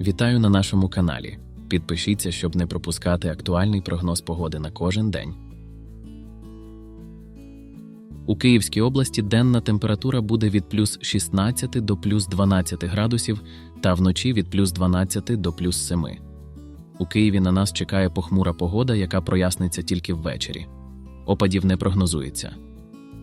Вітаю на нашому каналі. Підпишіться, щоб не пропускати актуальний прогноз погоди на кожен день. У Київській області денна температура буде від плюс 16 до плюс 12 градусів та вночі від плюс 12 до плюс 7. У Києві на нас чекає похмура погода, яка проясниться тільки ввечері. Опадів не прогнозується.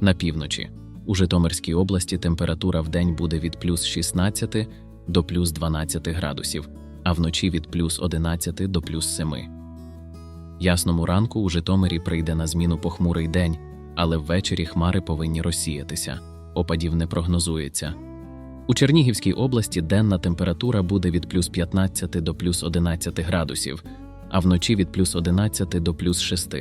На півночі. У Житомирській області температура в день буде від плюс 16 до плюс 12 градусів, а вночі від плюс 11 до плюс 7. Ясному ранку у Житомирі прийде на зміну похмурий день, але ввечері хмари повинні розсіятися. Опадів не прогнозується. У Чернігівській області денна температура буде від плюс 15 до плюс 11 градусів, а вночі від плюс 11 до плюс 6.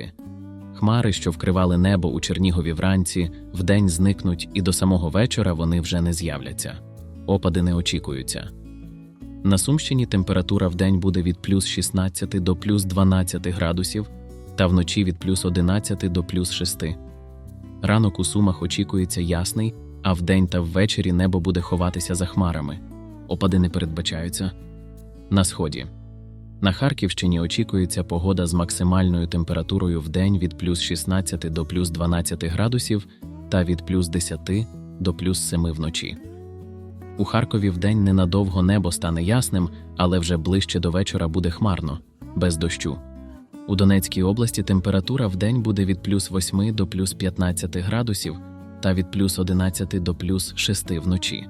Хмари, що вкривали небо у Чернігові вранці, вдень зникнуть, і до самого вечора вони вже не з'являться. Опади не очікуються. На Сумщині температура вдень буде від плюс 16 до плюс 12 градусів, та вночі від плюс 11 до плюс 6. Ранок у Сумах очікується ясний, а вдень та ввечері небо буде ховатися за хмарами. Опади не передбачаються. На сході. На Харківщині очікується погода з максимальною температурою в день від плюс 16 до плюс 12 градусів та від плюс 10 до плюс 7 вночі. У Харкові вдень ненадовго небо стане ясним, але вже ближче до вечора буде хмарно, без дощу. У Донецькій області температура вдень буде від плюс 8 до плюс 15 градусів та від плюс 11 до плюс 6 вночі.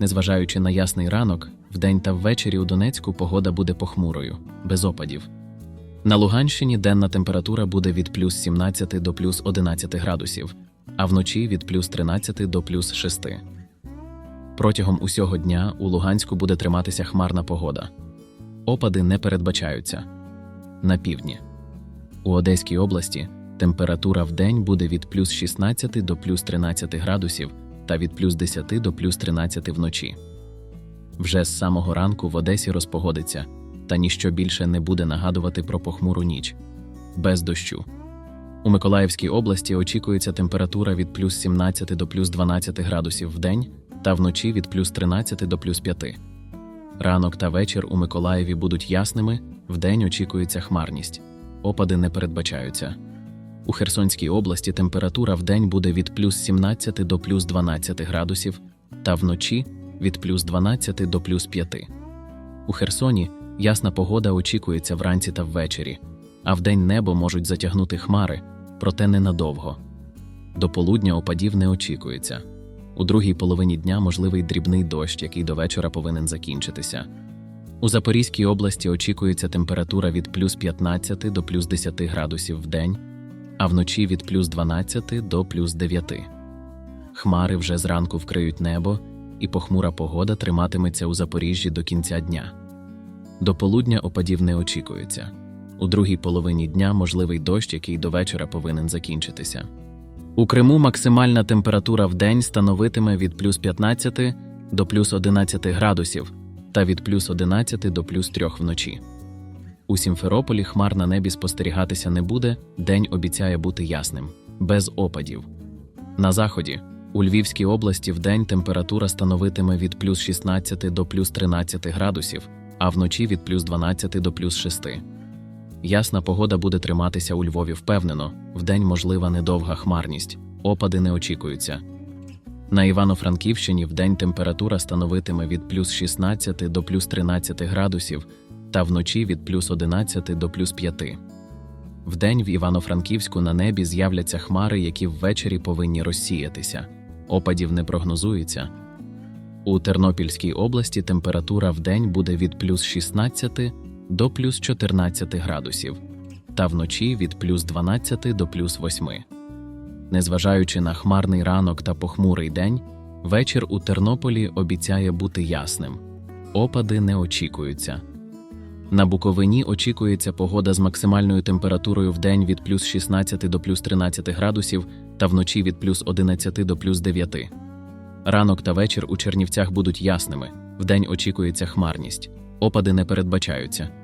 Незважаючи на ясний ранок, вдень та ввечері у Донецьку погода буде похмурою, без опадів. На Луганщині денна температура буде від плюс 17 до плюс 11 градусів, а вночі від плюс 13 до плюс 6. Протягом усього дня у Луганську буде триматися хмарна погода. Опади не передбачаються. На півдні. У Одеській області температура в день буде від плюс 16 до плюс 13 градусів та від плюс 10 до плюс 13 вночі. Вже з самого ранку в Одесі розпогодиться, та ніщо більше не буде нагадувати про похмуру ніч. Без дощу. У Миколаївській області очікується температура від плюс 17 до плюс 12 градусів в день та вночі від плюс 13 до плюс 5. Ранок та вечір у Миколаєві будуть ясними, вдень очікується хмарність. Опади не передбачаються. У Херсонській області температура вдень буде від плюс 17 до плюс 12 градусів, та вночі від плюс 12 до плюс 5. У Херсоні ясна погода очікується вранці та ввечері, а вдень небо можуть затягнути хмари, проте ненадовго. До полудня опадів не очікується. У другій половині дня можливий дрібний дощ, який до вечора повинен закінчитися. У Запорізькій області очікується температура від плюс 15 до плюс 10 градусів в день, а вночі від плюс 12 до плюс 9. Хмари вже зранку вкриють небо, і похмура погода триматиметься у Запоріжжі до кінця дня. До полудня опадів не очікується. У другій половині дня можливий дощ, який до вечора повинен закінчитися. У Криму максимальна температура в день становитиме від плюс 15 до плюс 11 градусів та від плюс 11 до плюс 3 вночі. У Сімферополі хмар на небі спостерігатися не буде, день обіцяє бути ясним, без опадів. На заході, у Львівській області вдень температура становитиме від плюс 16 до плюс 13 градусів, а вночі від плюс 12 до плюс 6. Ясна погода буде триматися у Львові впевнено, вдень можлива недовга хмарність, опади не очікуються. На Івано-Франківщині вдень температура становитиме від плюс 16 до плюс 13 градусів, та вночі від плюс 11 до плюс 5. Вдень в Івано-Франківську на небі з'являться хмари, які ввечері повинні розсіятися. Опадів не прогнозується. У Тернопільській області температура вдень буде від плюс 16 до плюс 14 градусів, та вночі від плюс 12 до плюс 8. Незважаючи на хмарний ранок та похмурий день, вечір у Тернополі обіцяє бути ясним. Опади не очікуються. На Буковині очікується погода з максимальною температурою в день від плюс 16 до плюс 13 градусів та вночі від плюс 11 до плюс 9. Ранок та вечір у Чернівцях будуть ясними, вдень очікується хмарність, опади не передбачаються.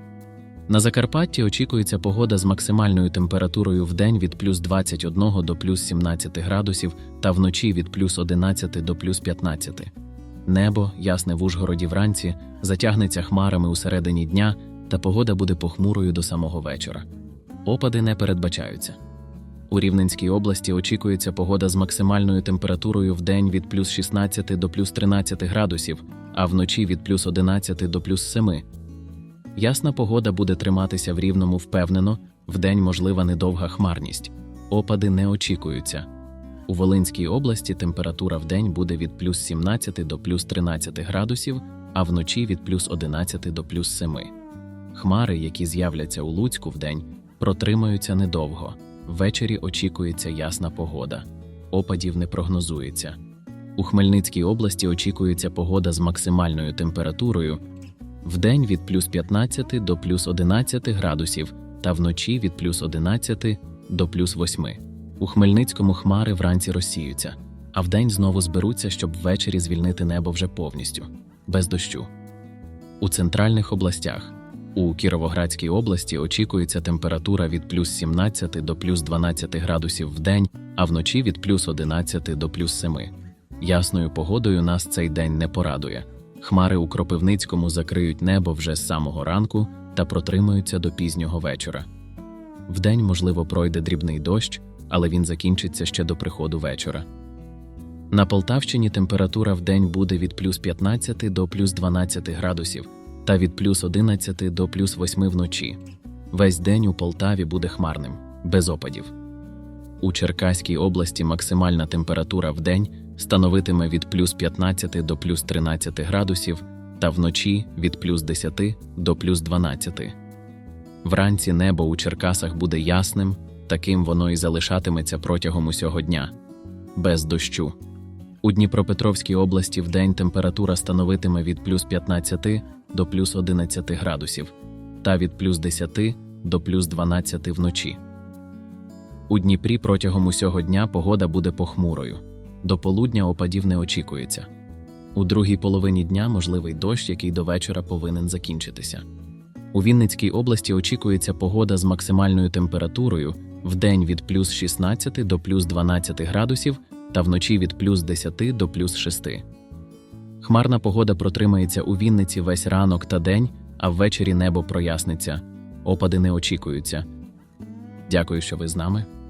На Закарпатті очікується погода з максимальною температурою в день від плюс 21 до плюс 17 градусів та вночі від плюс 11 до плюс 15. Небо, ясне в Ужгороді вранці, затягнеться хмарами у середині дня, та погода буде похмурою до самого вечора. Опади не передбачаються. У Рівненській області очікується погода з максимальною температурою в день від плюс 16 до плюс 13 градусів, а вночі від плюс 11 до плюс 7. Ясна погода буде триматися в рівному впевнено, вдень можлива недовга хмарність. Опади не очікуються. У Волинській області температура вдень буде від плюс 17 до плюс 13 градусів, а вночі від плюс 11 до плюс 7. Хмари, які з'являться у Луцьку вдень, протримаються недовго. Ввечері очікується ясна погода. Опадів не прогнозується. У Хмельницькій області очікується погода з максимальною температурою вдень від плюс 15 до плюс 11 градусів та вночі від плюс 11 до плюс 8. У Хмельницькому хмари вранці розсіються, а вдень знову зберуться, щоб ввечері звільнити небо вже повністю, без дощу. У центральних областях у Кіровоградській області очікується температура від плюс 17 до плюс 12 градусів в день, а вночі від плюс 11 до плюс 7. Ясною погодою нас цей день не порадує. Хмари у Кропивницькому закриють небо вже з самого ранку та протримаються до пізнього вечора. Вдень, можливо, пройде дрібний дощ, але він закінчиться ще до приходу вечора. На Полтавщині температура в день буде від плюс 15 до плюс 12 градусів та від плюс 11 до плюс 8 вночі. Весь день у Полтаві буде хмарним, без опадів. У Черкаській області максимальна температура в день становитиме від плюс 15 до плюс 13 градусів та вночі від плюс 10 до плюс 12. Вранці небо у Черкасах буде ясним, таким воно і залишатиметься протягом усього дня, без дощу. У Дніпропетровській області вдень температура становитиме від плюс 15 до плюс 11 градусів та від плюс 10 до плюс 12 вночі. У Дніпрі протягом усього дня погода буде похмурою. До полудня опадів не очікується. У другій половині дня можливий дощ, який до вечора повинен закінчитися. У Вінницькій області очікується погода з максимальною температурою вдень від плюс 16 до плюс 12 градусів та вночі від плюс 10 до плюс 6. Хмарна погода протримається у Вінниці весь ранок та день, а ввечері небо проясниться. Опади не очікуються. Дякую, що ви з нами.